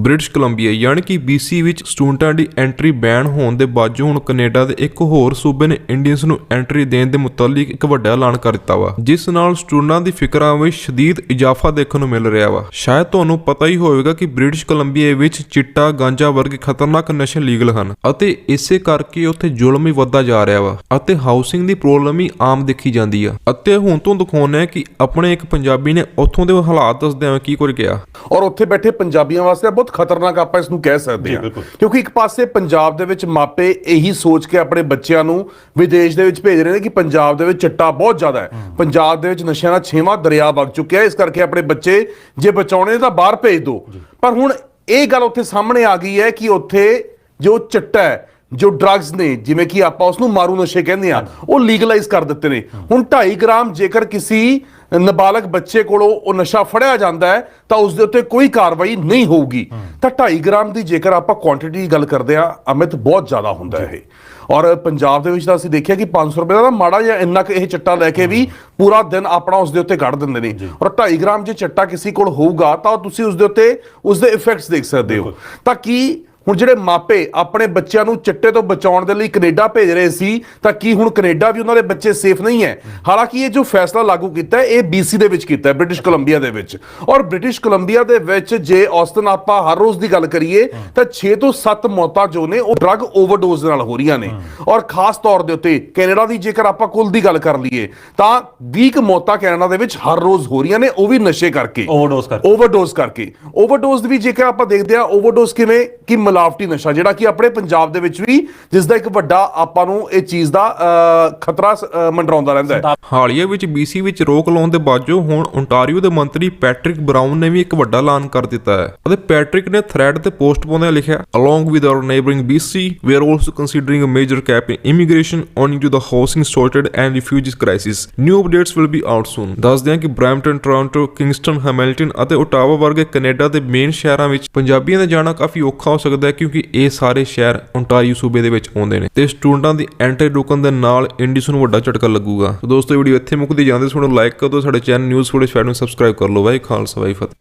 British Columbia ਯਾਨੀ ਕਿ BC ਵਿੱਚ ਸਟੂਡੈਂਟਾਂ ਦੀ ਐਂਟਰੀ ਬੈਨ ਹੋਣ ਦੇ ਬਾਵਜੂਦ ਹੁਣ ਕੈਨੇਡਾ ਦੇ ਇੱਕ ਹੋਰ ਸੂਬੇ ਨੇ ਇੰਡੀਅਨਸ ਨੂੰ ਐਂਟਰੀ ਦੇਣ ਦੇ ਮੁਤਲਕ ਇੱਕ ਵੱਡਾ ਐਲਾਨ ਕਰ ਦਿੱਤਾ ਵਾ, ਜਿਸ ਨਾਲ ਸਟੂਡੈਂਟਾਂ ਦੀ ਫਿਕਰਾਂ ਵਿੱਚ ਸ਼ਦੀਦ ਇਜ਼ਾਫਾ ਦੇਖਣ ਨੂੰ ਮਿਲ ਰਿਹਾ ਵਾ। ਸ਼ਾਇਦ ਤੁਹਾਨੂੰ ਪਤਾ ਹੀ ਹੋਵੇਗਾ ਕਿ ਬ੍ਰਿਟਿਸ਼ ਕੋਲੰਬੀਆ ਵਿੱਚ ਚਿੱਟਾ ਗਾਂਜਾ ਵਰਗੇ ਖਤਰਨਾਕ ਨਸ਼ੇ ਲੀਗਲ ਹਨ ਅਤੇ ਇਸੇ ਕਰਕੇ ਉੱਥੇ ਜ਼ੁਲਮ ਵੀ ਵੱਧਦਾ ਜਾ ਰਿਹਾ ਵਾ ਅਤੇ ਹਾਊਸਿੰਗ ਦੀ ਪ੍ਰੋਬਲਮ ਵੀ ਆਮ ਦੇਖੀ ਜਾਂਦੀ ਆ। ਅਤੇ ਹੁਣ ਤੋਂ ਦਿਖਾਉਂਦੇ ਆ ਕਿ ਆਪਣੇ ਇੱਕ ਪੰਜਾਬੀ ਨੇ ਉੱਥੋਂ ਦੇ ਹਾਲਾਤ ਦੱਸਦੇ ਆ ਕੀ ਕੁਝ ਕਿਹਾ। ਔਰ ਉੱਥੇ ਬੈਠੇ ਪੰਜਾਬੀਆਂ ਵਾਸਤੇ ਬਹੁਤ ਬਹੁਤ ਖਤਰਨਾਕ ਆਪਾਂ ਇਸ ਨੂੰ ਕਹਿ ਸਕਦੇ ਹਾਂ। ਕਿਉਂਕਿ ਇੱਕ ਪਾਸੇ ਪੰਜਾਬ ਦੇ ਵਿੱਚ ਮਾਪੇ ਇਹੀ ਸੋਚ ਕੇ ਆਪਣੇ ਬੱਚਿਆਂ ਨੂੰ ਵਿਦੇਸ਼ ਦੇ ਵਿੱਚ ਭੇਜ ਰਹੇ ਨੇ ਕਿ ਪੰਜਾਬ ਦੇ ਵਿੱਚ ਚਿੱਟਾ ਬਹੁਤ ਜ਼ਿਆਦਾ ਹੈ। ਪੰਜਾਬ ਦੇ ਵਿੱਚ ਨਸ਼ਿਆਂ ਦਾ ਛੇਵਾਂ ਦਰਿਆ ਵਗ ਚੁੱਕਿਆ ਇਸ ਕਰਕੇ ਆਪਣੇ ਬੱਚੇ ਜੇ ਬਚਾਉਣੇ ਤਾਂ ਬਾਹਰ ਭੇਜ ਦਿਓ ਪਰ ਹੁਣ ਇਹ ਗੱਲ ਉੱਥੇ ਸਾਹਮਣੇ ਆ ਗਈ ਹੈ ਕਿ ਉੱਥੇ ਜੋ ਚਿੱਟਾ ਹੈ ਜੋ ਡਰੱਗਸ ਨੇ, ਜਿਵੇਂ ਕਿ ਆਪਾਂ ਉਸ ਨੂੰ ਮਾਰੂ ਨਸ਼ੇ ਕਹਿੰਦੇ ਆ, ਉਹ ਲੀਗਲਾਈਜ਼ ਕਰ ਦਿੱਤੇ ਨੇ। ਹੁਣ 2.5 ਗ੍ਰਾਮ ਜੇਕਰ ਕਿਸੇ ਨਾਬਾਲਗ ਬੱਚੇ ਕੋਲੋਂ ਉਹ ਨਸ਼ਾ ਫੜਿਆ ਜਾਂਦਾ ਹੈ, ਤਾਂ ਉਸ ਦੇ ਉੱਤੇ ਕੋਈ ਕਾਰਵਾਈ ਨਹੀਂ ਹੋਊਗੀ। ਤਾਂ 2.5 ਗ੍ਰਾਮ ਦੀ ਜੇਕਰ ਆਪਾਂ ਕੁਆਂਟੀਟੀ ਦੀ ਗੱਲ ਕਰਦੇ ਆ ਅਮਿਤ ਬਹੁਤ ਜ਼ਿਆਦਾ ਹੁੰਦਾ ਹੈ ਇਹ। ਔਰ ਪੰਜਾਬ ਦੇ ਵਿੱਚ ਤਾਂ ਅਸੀਂ ਦੇਖਿਆ ਕਿ 500 ਰੁਪਏ ਦਾ ਮਾੜਾ ਜਿਹਾ ਇੰਨਾ ਕੁ ਇਹ ਚੱਟਾ ਲੈ ਕੇ ਵੀ ਪੂਰਾ ਦਿਨ ਆਪਣਾ ਉਸ ਦੇ ਉੱਤੇ ਕੱਢ ਦਿੰਦੇ ਨੇ। ਔਰ 2.5 ਗ੍ਰਾਮ ਜੇ ਚੱਟਾ ਕਿਸੇ ਕੋਲ ਹੋਊਗਾ, ਤਾਂ ਤੁਸੀਂ ਉਸ ਦੇ ਉੱਤੇ ਉਸ ਦੇ ਇਫੈਕਟਸ ਦੇਖ ਸਕਦੇ ਹੋ। ਤਾਂ ਕੀ ਹੁਣ ਜਿਹੜੇ ਮਾਪੇ ਆਪਣੇ ਬੱਚਿਆਂ ਨੂੰ ਚਿੱਟੇ ਤੋਂ ਬਚਾਉਣ ਦੇ ਲਈ ਕੈਨੇਡਾ ਭੇਜ ਰਹੇ ਸੀ ਤਾਂ ਕੀ ਹੁਣ ਕੈਨੇਡਾ ਵੀ ਉਹਨਾਂ ਦੇ ਬੱਚੇ ਸੇਫ ਨਹੀਂ ਹੈ? ਹਾਲਾਂਕਿ ਇਹ ਜੋ ਫੈਸਲਾ ਲਾਗੂ ਕੀਤਾ ਹੈ ਇਹ BC ਦੇ ਵਿੱਚ ਕੀਤਾ ਹੈ ਬ੍ਰਿਟਿਸ਼ ਕੋਲੰਬੀਆ ਦੇ ਵਿੱਚ। ਔਰ ਬ੍ਰਿਟਿਸ਼ ਕੋਲੰਬੀਆ ਦੇ ਵਿੱਚ ਜੇ ਔਸਤਨ ਆਪਾਂ ਹਰ ਰੋਜ਼ ਦੀ ਗੱਲ ਕਰੀਏ ਤਾਂ 6 ਤੋਂ 7 ਮੌਤਾਂ ਜੋ ਨੇ ਉਹ ਡਰੱਗ ਓਵਰਡੋਜ਼ ਨਾਲ ਹੋ ਰਹੀਆਂ ਨੇ। ਔਰ ਖਾਸ ਤੌਰ ਦੇ ਉੱਤੇ ਕੈਨੇਡਾ ਦੀ ਜੇਕਰ ਆਪਾਂ ਕੁੱਲ ਦੀ ਗੱਲ ਕਰ ਲਈਏ ਤਾਂ 20 ਕੁ ਮੌਤਾਂ ਕੈਨੇਡਾ ਦੇ ਵਿੱਚ ਹਰ ਰੋਜ਼ ਹੋ ਰਹੀਆਂ ਨੇ ਉਹ ਵੀ ਨਸ਼ੇ ਕਰਕੇ। Overdose ਕਰਕੇ। ਓਵਰਡੋਜ਼ ਕਰਕੇ। ਓਵਰਡੋਜ਼ ਵੀ ਜੇਕਰ ਆਪਾਂ ਦੇਖਦੇ ਆ ਓਵਰਡੋਜ਼ ਕਿਵੇਂ ਕਿ ਮਿਲਾਵਟੀ ਨਸ਼ਾ, ਜਿਹੜਾ ਕਿ ਆਪਣੇ ਪੰਜਾਬ ਦੇ ਵਿੱਚ ਵੀ ਜਿਸ ਦਾ ਇੱਕ ਵੱਡਾ ਆਪਾਂ ਨੂੰ ਇਹ ਚੀਜ਼ ਦਾ ਖਤਰਾ ਮੰਡਰਾਉਂਦਾ ਰਹਿੰਦਾ ਹੈ। ਹਾਲੀਆ ਵਿੱਚ BC ਵਿੱਚ ਰੋਕ ਲਾਉਣ ਦੇ ਬਾਵਜੂਦ ਹੁਣ ਓਨਟਾਰੀਓ ਦੇ ਮੰਤਰੀ ਪੈਟ੍ਰਿਕ ਬਰਾਊਨ ਨੇ ਵੀ ਇੱਕ ਵੱਡਾ ਐਲਾਨ ਕਰ ਦਿੱਤਾ ਹੈ। ਅਤੇ ਪੈਟ੍ਰਿਕ ਨੇ ਥ੍ਰੈਡ ਤੇ ਪੋਸਟ ਪਾਉਂਦਿਆਂ ਲਿਖਿਆ along with our neighbouring BC we are also considering a major cap in immigration, owing to the housing shortage and refugees crisis. New updates will be out soon. ਦੱਸਦੇ ਹਾਂ ਕਿ Brampton Toronto Kingston Hamilton ਅਤੇ Ottawa ਵਰਗੇ Canada ਦੇ main ਸ਼ਹਿਰਾਂ ਵਿੱਚ ਪੰਜਾਬੀਆਂ ਦਾ ਜਾਣਾ ਕਾਫੀ ਔਖਾ ਹੋ ਸਕਦਾ ਹੈ ਕਿਉਂਕਿ ਇਹ ਸਾਰੇ ਸ਼ਹਿਰ ਓਨਟਾਰੀਓ ਸੂਬੇ ਦੇ ਵਿੱਚ ਆਉਂਦੇ ਨੇ। ਤੇ ਸਟੂਡੈਂਟਾਂ ਦੀ ਐਂਟਰੀ ਰੁਕਣ ਦੇ ਨਾਲ ਇੰਡੀਸ ਨੂੰ ਵੱਡਾ ਝਟਕਾ ਲੱਗੂਗਾ। ਸੋ ਦੋਸਤੋ ਵੀਡੀਓ ਇੱਥੇ ਮੁੱਕਦੀ ਜਾਂਦੇ ਸੋ ਲਾਈਕ ਕਰ ਦਿਓ, ਸਾਡੇ ਚੈਨਲ ਨਿਊਜ਼ ਫੋੜੇ ਨੂੰ ਸਬਸਕ੍ਰਾਈਬ ਕਰ ਲਓ। ਬਾਈ ਖਾਲਸਾ ਬਾਈ ਫਤਿਹ।